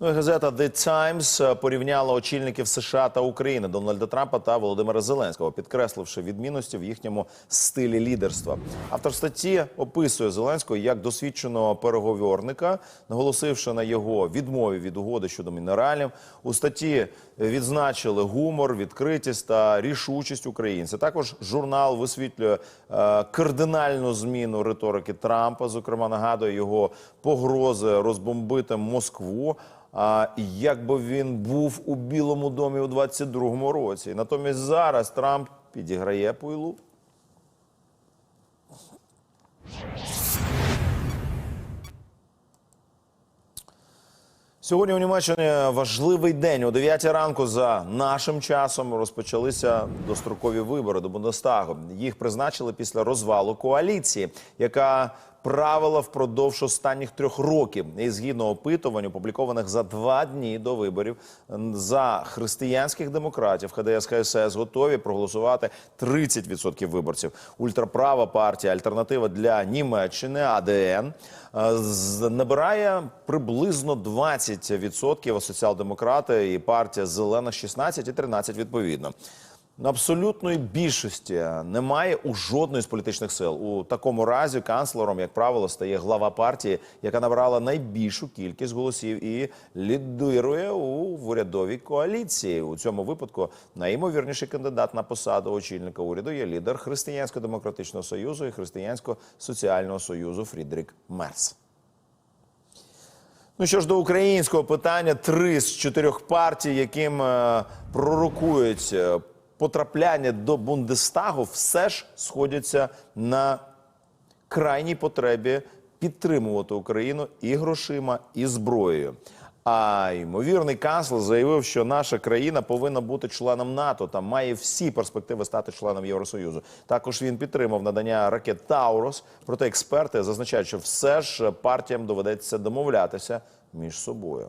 Ну газета The Times порівняла очільників США та України Дональда Трампа та Володимира Зеленського, підкресливши відмінності в їхньому стилі лідерства. Автор статті описує Зеленського як досвідченого переговорника, наголосивши на його відмові від угоди щодо мінералів. У статті відзначили гумор, відкритість та рішучість українця. Також журнал висвітлює е, кардинальну зміну риторики Трампа. Зокрема, нагадує його погрози розбомбити Москву. А якби він був у Білому домі у 22-му році. Натомість зараз Трамп підіграє пойлу. Сьогодні у Німеччині важливий день. О 9 ранку за нашим часом розпочалися дострокові вибори до Бундестагу. Їх призначили після розвалу коаліції, яка правила впродовж останніх трьох років. І згідно опитувань, опублікованих за два дні до виборів, за християнських демократів ХДС ХСС готові проголосувати 30% виборців. Ультраправа партія Альтернатива для Німеччини АДН е, набирає приблизно 20%, а соціал-демократи і партія Зелена 16 і 13 відповідно. Абсолютної більшості немає у жодної з політичних сил. У такому разі канцлером, як правило, стає глава партії, яка набрала найбільшу кількість голосів і лідирує у урядовій коаліції. У цьому випадку найімовірніший кандидат на посаду очільника уряду є лідер Християнсько-демократичного союзу і Християнсько-соціального союзу Фрідрік Мерц. Ну що ж до українського питання, три з чотирьох партій, яким е, пророкують е, потрапляння до Бундестагу, все ж сходяться на крайній потребі підтримувати Україну і грошима, і зброєю. А ймовірний канцлер заявив, що наша країна повинна бути членом НАТО та має всі перспективи стати членом Євросоюзу. Також він підтримав надання ракет Таурос. Проте експерти зазначають, що все ж партіям доведеться домовлятися між собою.